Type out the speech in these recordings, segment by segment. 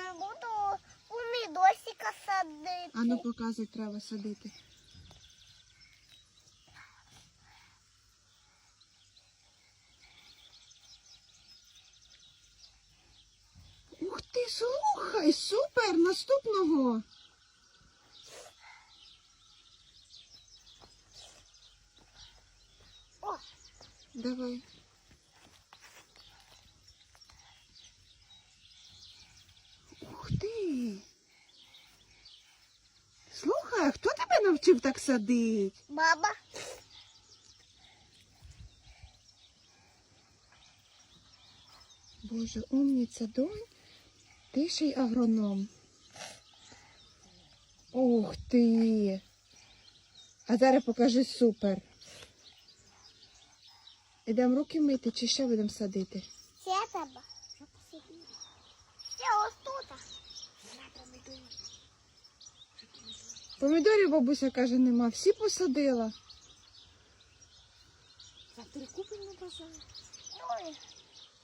Ем, буду помідосика садити. А ну показуй, треба садити. Ух ти, слухай, супер! Наступного. О, Давай. Ух ти. Слухай, а хто тебе навчив так садити? баба. Боже, умниця донь, ти ще й агроном. Ух ти. А зараз покажи супер. Ідемо руки мити чи ще будемо садити? Це баба. Це ось тут. Помідорів бабуся каже, нема. Всі посадила. Завтра купимо на базарі. Ну,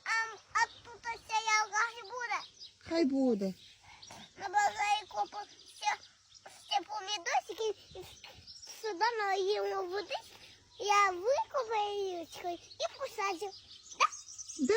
а, а тут ось яга і буде. Хай буде. На базарі купив все, все помідосики і сюди налив води. Я викопаю і посаджу. Да,